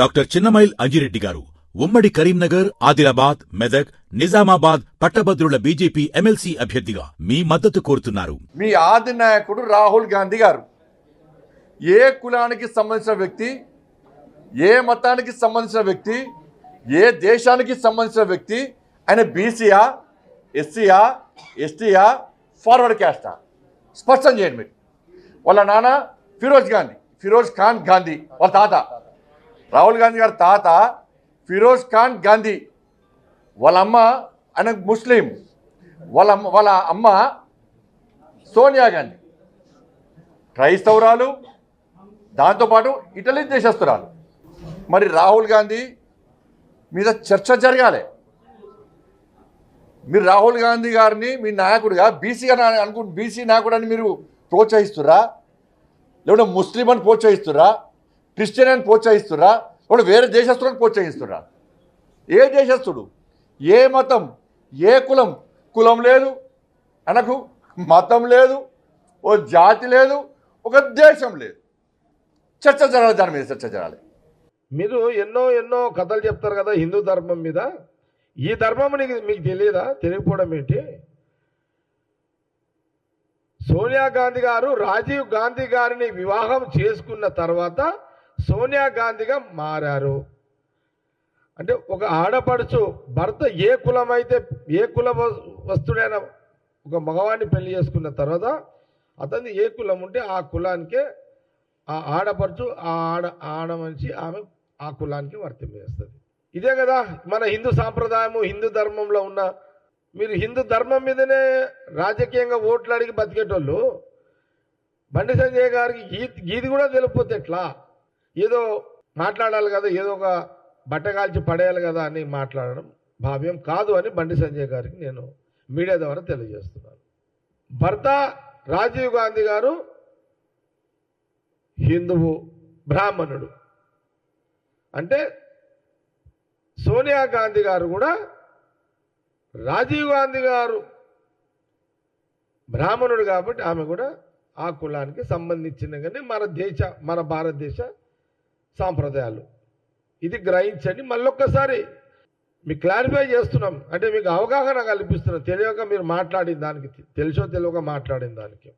Doctor Chinnamail Anji Reddy గారు ఉమ్మడి కరీంనగర్ ఆదిలాబాద్ మెదక్ నిజామాబాద్ పట్టభద్రుల బీజేపీ ఎమ్మెల్సీ అభ్యర్థిగా మీ మద్దతు కోరుతున్నారు. మీ ఆది నాయకుడు రాహుల్ గాంధీ గారు. ఏ కులానికి సంబంధించిన వ్యక్తి ఏ మతానికి సంబంధించిన వ్యక్తి ఏ దేశానికి సంబంధించిన వ్యక్తి ఆయన బీసీయా ఎస్సీయా ఎస్టీయా ఫార్వర్డ్ క్యాస్టా? స్పష్టం చేయండి మీరు. వాళ్ళ నాన్న ఫిరోజ్ గాంధీ ఫిరోజ్ ఖాన్ గాంధీ వాళ్ళ తాత. రాహుల్ గాంధీ గారి తాత ఫిరోజ్ ఖాన్ గాంధీ. వాళ్ళ అమ్మ ఆయన ముస్లిం. వాళ్ళ అమ్మ వాళ్ళ అమ్మ సోనియా గాంధీ. క్రైస్తవురాలు దాంతోపాటు ఇటలీ దేశస్తురాలు మరి రాహుల్ గాంధీ మీద చర్చ జరగాలి. మీరు రాహుల్ గాంధీ గారిని మీ నాయకుడిగా బీసీగా అనుకు బీసీ నాయకుడు అని మీరు ప్రోత్సహిస్తురా? లేకుంటే ముస్లిం అని ప్రోత్సహిస్తురా? క్రిస్టియన్ అని ప్రోత్సహిస్తురా? వాడు వేరే దేశస్తులను ప్రోత్సహిస్తురా ఏ దేశస్తుడు? ఏ మతం? ఏ కులం? కులం లేదు అనకు మతం లేదు ఓ జాతి లేదు ఒక దేశం లేదు. చర్చ జరగాలి దాని మీద చర్చ జరగాలి. మీరు ఎన్నో ఎన్నో కథలు చెప్తారు కదా హిందూ ధర్మం మీద. ఈ ధర్మం నీకు మీకు తెలియదా తెలియకపోవడం ఏంటి? సోనియా గాంధీ గారు రాజీవ్ గాంధీ గారిని వివాహం చేసుకున్న తర్వాత సోనియా గాంధీగా మారారు. అంటే ఒక ఆడపడుచు భర్త ఏ కులం అయితే ఏ కుల వస్తుడైన ఒక మగవాడిని పెళ్ళి చేసుకున్న తర్వాత అతన్ని ఏ కులం ఉంటే ఆ కులానికే ఆ ఆడపడుచు ఆ ఆడ ఆడ మనిషి ఆమె ఆ కులానికి వర్తింపజేస్తుంది ఇదే కదా మన హిందూ సాంప్రదాయము హిందూ ధర్మంలో ఉన్న మీరు హిందూ ధర్మం మీదనే రాజకీయంగా ఓట్లు అడిగి బతికేటోళ్ళు బండి సంజయ్ గారికి ఈ గీది కూడా తెలియకపోతే ఎట్లా? ఏదో మాట్లాడాలి కదా ఏదో ఒక బట్ట కాల్చి పడేయాలి కదా అని మాట్లాడడం భావ్యం కాదు అని బండి సంజయ్ గారికి నేను మీడియా ద్వారా తెలియజేస్తున్నాను. భర్త రాజీవ్ గాంధీ గారు హిందువు బ్రాహ్మణుడు. అంటే సోనియా గాంధీ గారు కూడా రాజీవ్ గాంధీ గారు బ్రాహ్మణుడు కాబట్టి ఆమె కూడా ఆ కులానికి సంబంధించిన కానీ మన దేశ మన భారతదేశ సాంప్రదాయాలు. ఇది గ్రహించండి మళ్ళొక్కసారి. మీకు క్లారిఫై చేస్తున్నాం. అంటే మీకు అవగాహన కల్పిస్తున్నాం. తెలియక మీరు మాట్లాడిన దానికి తెలుసో తెలియక మాట్లాడిన దానికి.